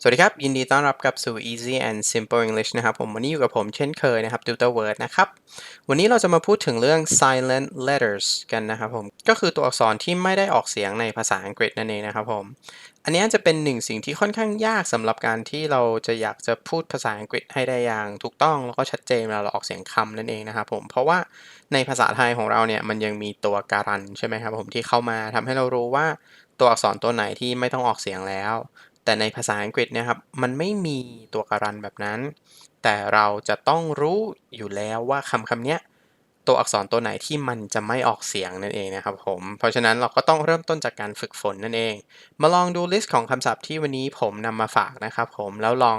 สวัสดีครับ ยินดีต้อนรับกลับสู่ Easy and Simple English นะครับ ผมวันนี้อยู่กับผมเช่นเคยนะครับ Tutor Word นะครับ วันนี้เราจะมาพูดถึงเรื่อง silent letters กันนะครับผม ก็คือตัวอักษรที่ไม่ได้ออกเสียงในภาษาอังกฤษนั่นเองนะครับผม อันนี้จะเป็นหนึ่งสิ่งที่ค่อนข้างยากสำหรับการที่เราจะอยากจะพูดภาษาอังกฤษให้ได้อย่าง ถูกต้องแล้วก็ชัดเจนเวลาเราออกเสียงคำนั่นเองนะครับผม เพราะว่าในภาษาไทยของเราเนี่ยมันยังมีตัวการันใช่ไหมครับผมที่เข้ามาทำให้เรารู้ว่าตัวอักษรตัวไหนที่ไม่ต้องออกเสียงแล้ว แต่ในภาษาอังกฤษเนะครับมันไม่มีตัวการันแบบนั้น แต่เราจะต้องรู้อยู่แล้วว่าคำคำนี้ตัวอักษรตัวไหนที่มันจะไม่ออกเสียงนั่นเองนะครับผม เพราะฉะนั้นเราก็ต้องเริ่มต้นจากการฝึกฝนนั่นเอง มาลองดูลิสต์ของคำศัพท์ที่วันนี้ผมนำมาฝากนะครับผมแล้วลอง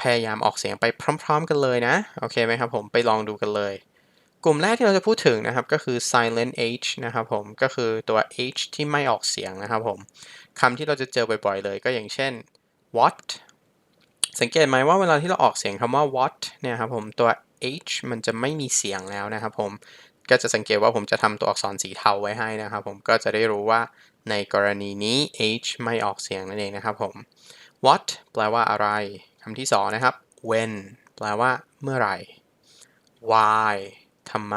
พยายามออกเสียงไปพร้อม ๆ กันเลยนะ โอเคไหมครับผมไปลองดูกันเลย กลุ่มแรกที่เราจะพูดถึงนะครับก็คือ silent h นะครับผมก็คือตัว h ที่ไม่ออกเสียงนะครับผมคำที่เราจะเจอบ่อยๆเลยก็อย่างเช่น what สังเกตไหมว่าเวลาที่เราออกเสียงคำว่า what เนี่ยครับผมตัว h มันจะไม่มีเสียงแล้วนะครับผมก็จะสังเกตว่าผมจะทำตัวอักษรสีเทาไว้ให้นะครับผมก็จะได้รู้ว่าในกรณีนี้ h ไม่ออกเสียงนั่นเองนะครับผม what แปลว่าอะไรคำที่สองนะครับ when แปลว่าเมื่อไหร่ why ทำไม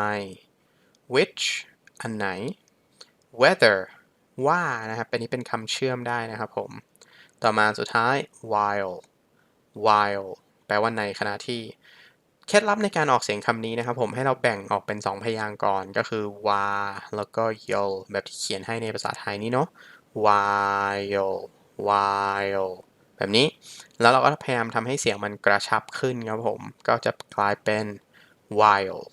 which อันไหน whether ว่านะครับเป็นนี้เป็นคำเชื่อมได้นะครับผม ต่อมาสุดท้าย while while แปลว่าในขณะที่ เคล็ดลับในการออกเสียงคำนี้นะครับผมให้เราแบ่งออกเป็น 2 พยางค์ก่อน ก็คือ wa แล้วก็ yo แบบที่เขียนให้ในภาษาไทยนี้เนาะ while while แบบนี้ แล้วเราก็พยายามทำให้เสียงมันกระชับขึ้นครับผม ก็จะกลายเป็น while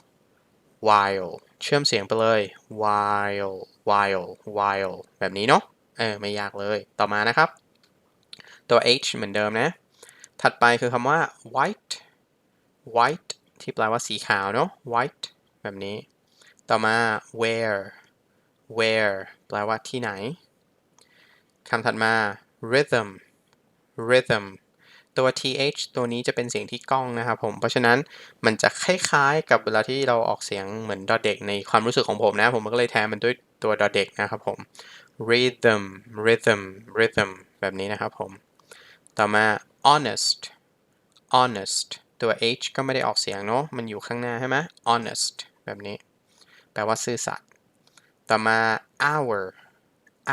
while เชื่อมเสียงไปเลย while while while แบบนี้เนาะ เออ ไม่ยากเลย ต่อมานะครับ ตัว h เหมือนเดิมนะ ถัดไปคือคำว่า white white ที่แปลว่าสีขาวเนาะ white แบบนี้ ต่อมา where where แปลว่าที่ไหน คำถัดมา rhythm rhythm ตัว th ตัวนี้จะเป็นเสียงที่ก้องนะครับผม เพราะฉะนั้นมันจะคล้ายๆ กับเวลาที่เราออกเสียงเหมือนดอเด็กในความรู้สึกของผมนะ ผมก็เลยแทนมันด้วยตัวดอเด็กนะครับผม rhythm rhythm rhythm แบบนี้นะครับผม ต่อมา honest honest ตัว h ก็ไม่ได้ออกเสียงเนาะ มันอยู่ข้างหน้าใช่ไหม honest แบบนี้ แปลว่าซื่อสัตย์ ต่อมา hour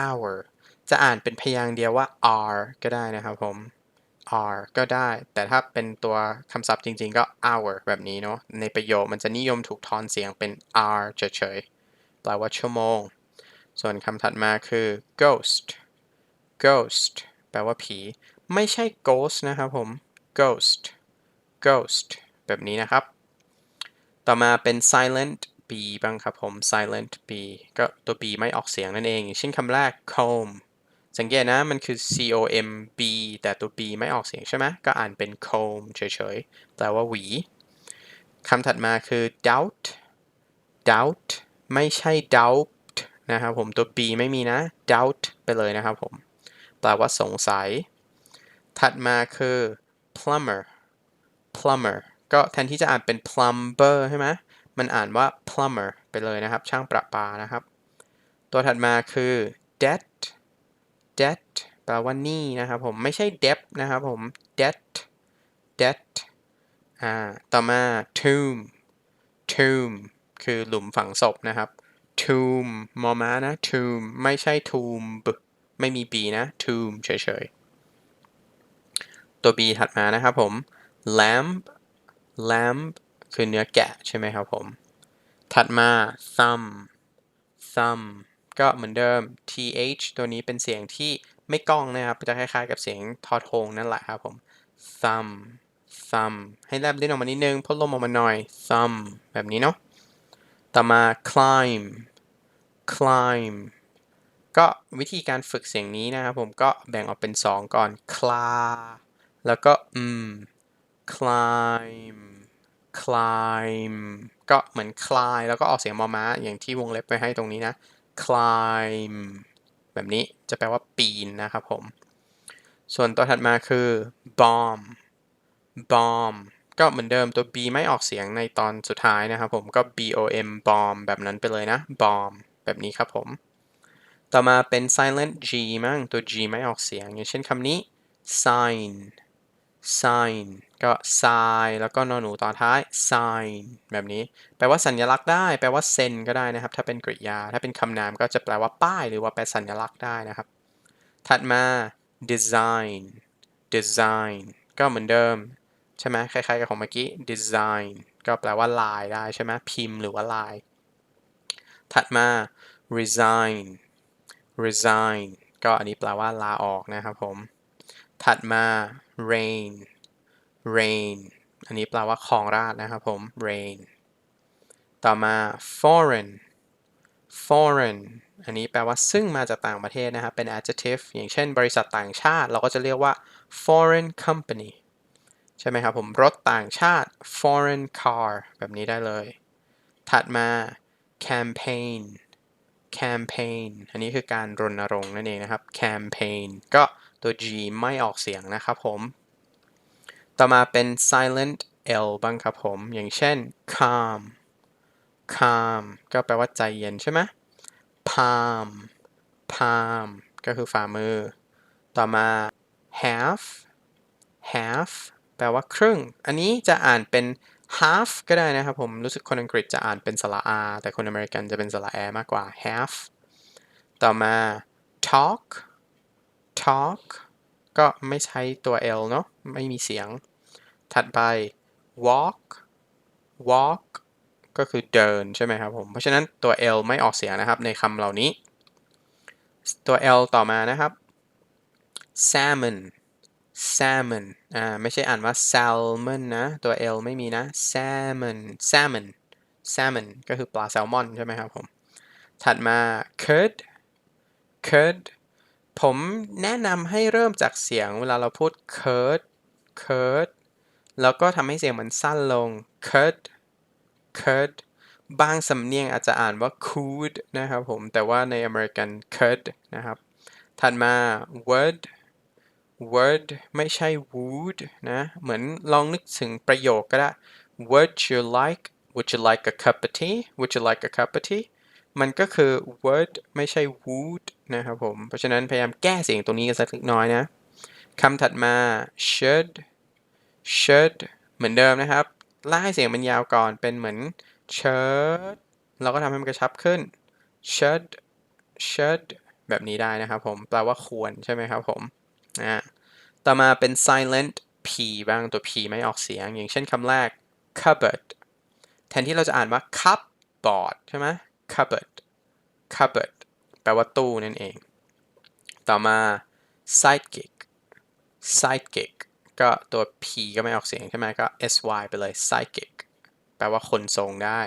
hour จะอ่านเป็นพยางค์เดียวว่า r ก็ได้นะครับผม r ก็ได้ แต่ถ้าเป็นตัวคำศัพท์จริง ๆ ก็ hour แบบนี้เนาะ ในประโยคมันจะนิยมถูกทอนเสียงเป็น r เฉยๆ แปลว่าชั่วโมง ส่วนคำถัดมาคือ ghost ghost แปลว่าผี ไม่ใช่ ghost นะครับผม ghost ghost แบบนี้นะครับ ต่อมาเป็น silent b บ้างครับผม silent b ก็ตัว b ไม่ออกเสียงนั่นเองอย่างเช่นคำแรก comb สังเกตนะมันคือ c o m b แต่ตัว b ไม่ออกเสียงใช่ไหมก็อ่านเป็น comb เฉยๆแปลว่าหวีคำถัดมาคือ doubt doubt ไม่ใช่ doubt นะครับผมตัว b ไม่มีนะ doubt ไปเลยนะครับผม แปลว่าสงสัย ถัดมาคือ plumber plumber ก็แทนที่จะอ่านเป็น plumber ใช่ไหมมันอ่านว่า plumber ไปเลยนะครับ ช่างประปานะครับ ตัวถัดมาคือ debt debt แปลว่าหนี้นะครับผม ไม่ใช่ debt นะครับผม debt debt อ่า ต่อมา tomb tomb คือหลุมฝังศพนะครับ tomb มอม้านะ tomb ไม่ใช่ tomb ไม่มี b นะ tomb เฉยๆ ตัว b ถัดมานะครับผม lamb lamb คือเนื้อแกะใช่ไหมครับผม ถัดมา thumb thumb ก็เหมือนเดิม th ตัวนี้เป็นเสียงที่ไม่ก้องนะครับ จะคล้ายๆ กับเสียงทอทงนั่นแหละครับผม thumb thumb ให้แลบลิ้นออกมานิดนึงพ่นลมออกมาหน่อย thumb แบบนี้เนาะ ต่อมา climb climb ก็วิธีการฝึกเสียงนี้นะครับผมก็แบ่งออกเป็น 2 ก่อน cla แล้วก็อืม climb climb ก็เหมือนคลายแล้วก็ออกเสียงมอม้าอย่างที่วงเล็บไปให้ตรงนี้นะ climb แบบนี้จะแปลว่าปีนนะครับผม ส่วนตัวถัดมาคือ bomb bomb ก็เหมือนเดิมตัว b ไม่ออกเสียงในตอนสุดท้ายนะครับผมก็ bom bomb แบบนั้นไปเลยนะ bomb แบบนี้ครับผม ต่อมาเป็น silent g มั้งตัว g ไม่ออกเสียง อย่างเช่นคำนี้ sign sign ก็ sign แล้วก็นอนหนูต่อท้าย sign แบบนี้ แปลว่าสัญลักษณ์ได้ แปลว่าเซนก็ได้นะครับ ถ้าเป็นกริยา ถ้าเป็นคำนามก็จะแปลว่าป้าย หรือว่าแปลสัญลักษณ์ได้นะครับ ถัดมา design design ก็เหมือนเดิม ใช่ไหมคล้ายๆกับของเมื่อกี้ design ก็แปลว่าลายได้ใช่ไหมพิมพ์หรือว่าลาย ถัดมา resign resign ก็อันนี้แปลว่าลาออกนะครับผม ถัดมา rain rain อันนี้แปลว่าคลองราชนะครับผม rain ต่อมา foreign foreign อันนี้แปลว่าซึ่งมาจากต่างประเทศนะครับ เป็น adjective อย่างเช่นบริษัทต่างชาติ เราก็จะเรียกว่า foreign company ใช่ไหมครับผม รถต่างชาติ foreign car แบบนี้ได้เลย ถัดมา campaign campaign อันนี้คือการรณรงค์นั่นเองนะครับ campaign ก็ ตัว G ไม่ออกเสียงนะครับผม ต่อมาเป็น silent L บ้างครับผม อย่างเช่น calm calm ก็แปลว่าใจเย็นใช่ไหม palm palm ก็คือฝ่ามือ ต่อมา half half แปลว่าครึ่ง อันนี้จะอ่านเป็น half ก็ได้นะครับผม รู้สึกคนอังกฤษจะอ่านเป็นสระ R แต่คนอเมริกันจะเป็นสระ A มากกว่า half ต่อมา talk talk ก็ไม่ใช้ตัว L เนอะไม่มีเสียง ถัดไป walk walk ก็คือเดินใช่ไหมครับผม เพราะฉะนั้นตัว L ไม่ออกเสียงนะครับในคำเหล่านี้ ตัว L ต่อมานะครับ salmon salmon อ่าไม่ใช่อ่านว่า salmon นะ ตัว L ไม่มีนะ salmon salmon salmon ก็คือปลาแซลมอนใช่ไหมครับผม ถัดมา curd curd ผมแนะนำให้เริ่มจากเสียงเวลาเราพูด curd curd แล้วก็ทำให้เสียงมันสั้นลง curd curd บางสำเนียงอาจจะอ่านว่า could นะครับผม แต่ว่าในอเมริกัน curd นะครับ ถัดมา word word ไม่ใช่ would นะ เหมือนลองนึกถึงประโยคก็ได้ would you like would you like a cup of tea would you like a cup of tea มันก็คือ would ไม่ใช่ would นะครับผม เพราะฉะนั้นพยายามแก้เสียงตรงนี้กันสักเล็กน้อยนะคำถัดมา should should เหมือนเดิมนะครับลากให้เสียงมันยาวก่อนเป็นเหมือน should เราก็ทำให้มันกระชับขึ้น should should แบบนี้ได้นะครับผมแปลว่าควรใช่ไหมครับผมอ่าต่อมาเป็น silent p บ้างตัว p ไม่ออกเสียง อย่างเช่นคำแรก cupboard แทนที่เราจะอ่านว่า cupboard ใช่ไหม cupboard cupboard แปลว่าตู้นั่นเอง ต่อมา sidekick sidekick ก็ตัว p ก็ไม่ออกเสียงใช่ไหมก็ sy ไปเลย sidekick แปลว่าคนทรงได้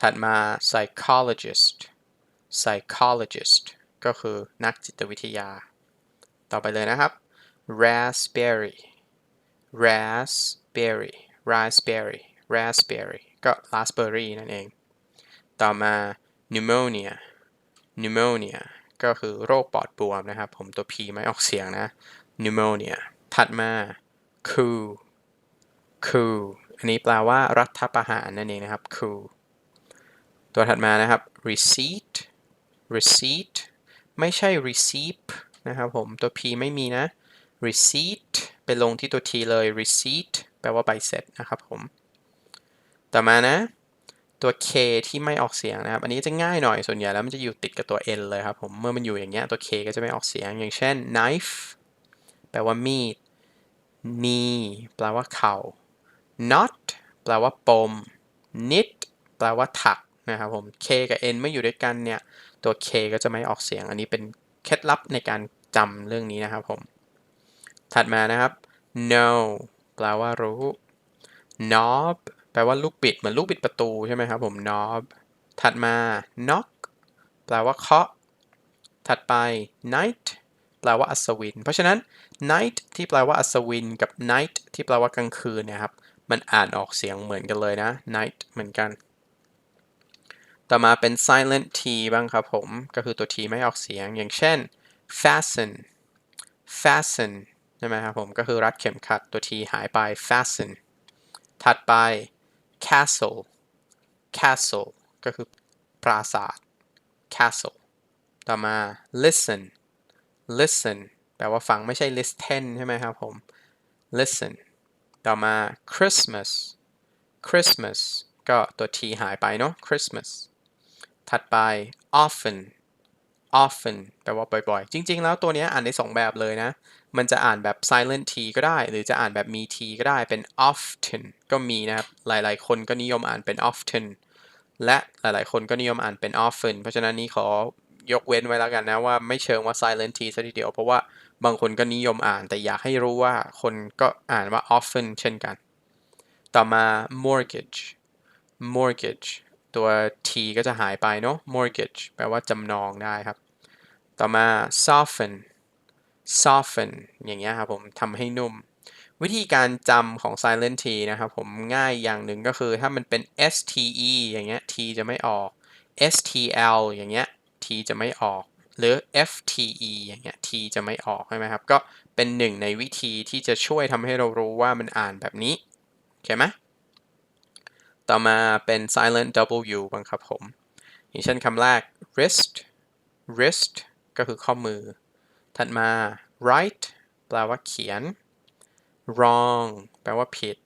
ถัดมา psychologist psychologist ก็คือนักจิตวิทยา ต่อไปเลยนะครับ raspberry raspberry raspberry raspberry ก็ raspberry นั่นเอง ต่อมา pneumonia pneumonia ก็คือโรคปอดบวมนะครับ ผมตัว P ไม่ออกเสียงนะ pneumonia ถัดมา coup coup อันนี้แปลว่ารัฐประหารนั่นเองนะครับ coup ตัวถัดมานะครับ receipt receipt ไม่ใช่ receipt นะครับผมตัว P ไม่มีนะ receipt ไปลงที่ตัว T เลย receipt แปลว่าใบเสร็จนะครับผม ต่อมานะ ตัว K ที่ไม่ออกเสียงนะครับ อันนี้จะง่ายหน่อยส่วนใหญ่แล้วมันจะอยู่ติดกับตัว N เลยครับผม เมื่อมันอยู่อย่างเงี้ยตัว K ก็จะไม่ออกเสียง อย่างเช่น knife แปลว่ามีด knee แปลว่าเข่า knot แปลว่าปม knit แปลว่าถักนะครับผม K กับ N เมื่ออยู่ด้วยกันเนี่ย ตัว K ก็จะไม่ออกเสียง อันนี้เป็นเคล็ดลับในการจำเรื่องนี้นะครับผม ถัดมานะครับ no แปลว่ารู้ knob แปลว่าลูกบิดเหมือนลูกบิดประตูใช่ไหมครับผม knob ถัดมา knock แปลว่าเคาะ ถัดไป night แปลว่าอัศวิน เพราะฉะนั้น night ที่แปลว่าอัศวิน กับ night ที่แปลว่ากลางคืนเนะครับ มันอ่านออกเสียงเหมือนกันเลยนะ night เหมือนกัน ต่อมาเป็น silent t บ้างครับผม ก็คือตัว t ไม่ออกเสียง อย่างเช่น fasten fasten ใช่ไหมครับผม ก็คือรัดเข็มขัดตัว t หายไป fasten ถัดไป castle castle ก็คือปราสาท castle ต่อมา listen listen แปลว่าฟังไม่ใช่ listen ใช่ไหมครับผม listen ต่อมา Christmas Christmas ก็ตัว t หายไปเนาะ Christmas ถัดไป often often แปลว่าบ่อยๆ จริง ๆ แล้วตัวนี้อ่านได้สองแบบเลยนะ มันจะอ่านแบบ silent t ก็ได้ หรือจะอ่านแบบมี t ก็ได้เป็น often ก็มีนะครับ หลายๆ คนก็นิยมอ่านเป็น often และหลายๆ คนก็นิยมอ่านเป็น often เพราะฉะนั้นนี้ขอยกเว้นไว้แล้วกันนะว่าไม่เชิงว่า silent t ซะทีเดียว เพราะว่าบางคนก็นิยมอ่าน แต่อยากให้รู้ว่าคนก็อ่านว่า often เช่นกัน ต่อมา mortgage mortgage ตัว t ก็จะหายไปเนาะ mortgage แปลว่าจำนองได้ครับ ต่อมา soften soften อย่างเงี้ยครับผมทำให้นุ่ม วิธีการจำของ silent t นะครับผมง่ายอย่างหนึ่งก็คือถ้ามันเป็น ste อย่างเงี้ย t จะไม่ออก stl อย่างเงี้ย t จะไม่ออก หรือ fte อย่างเงี้ย t จะไม่ออกใช่ไหมครับ ก็เป็นหนึ่งในวิธีที่จะช่วยทำให้เรารู้ว่ามันอ่านแบบนี้โอเคไหมต่อมาเป็น silent w บ้างครับผม อย่างเช่นคำแรก wrist wrist ก็คือข้อมือ ถัดมา right แปลว่าเขียน wrong แปลว่าผิด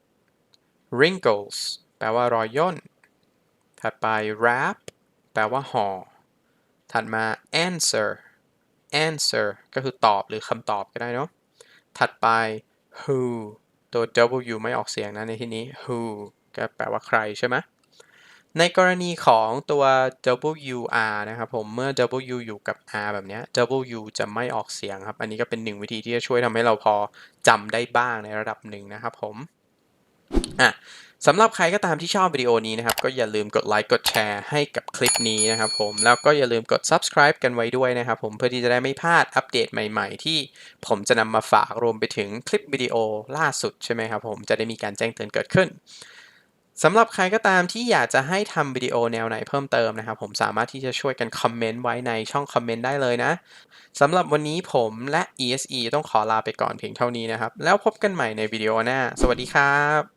wrinkles แปลว่ารอยย่น ถัดไป wrap แปลว่าห่อ ถัดมา answer answer ก็คือตอบหรือคำตอบก็ได้เนาะ ถัดไป who ตัว w ไม่ออกเสียงนะในที่นี้ who ก็แปลว่าใครใช่ไหม ในกรณีของตัว wr นะครับผมเมื่อ w อยู่กับ r แบบนี้ w จะไม่ออกเสียงครับ อันนี้ก็เป็นหนึ่งวิธีที่จะช่วยทำให้เราพอจำได้บ้างในระดับหนึ่งนะครับผมอะสำหรับใครก็ตามที่ชอบวิดีโอนี้นะครับ ก็อย่าลืมกดไลค์กดแชร์ให้กับคลิปนี้นะครับผม แล้วก็อย่าลืมกด subscribe กันไว้ด้วยนะครับผมเพื่อที่จะได้ไม่พลาดอัปเดตใหม่ๆ ที่ผมจะนำมาฝากรวมไปถึงคลิปวิดีโอล่าสุดใช่ไหมครับผมจะได้มีการแจ้งเตือนเกิดขึ้น สำหรับใครก็ตามที่อยากจะให้ทำวิดีโอแนวไหนเพิ่มเติมนะครับ ผมสามารถที่จะช่วยกันคอมเมนต์ไว้ในช่องคอมเมนต์ได้เลยนะสำหรับวันนี้ผมและ ESE ต้องขอลาไปก่อนเพียงเท่านี้นะครับ แล้วพบกันใหม่ในวิดีโอหน้า สวัสดีครับ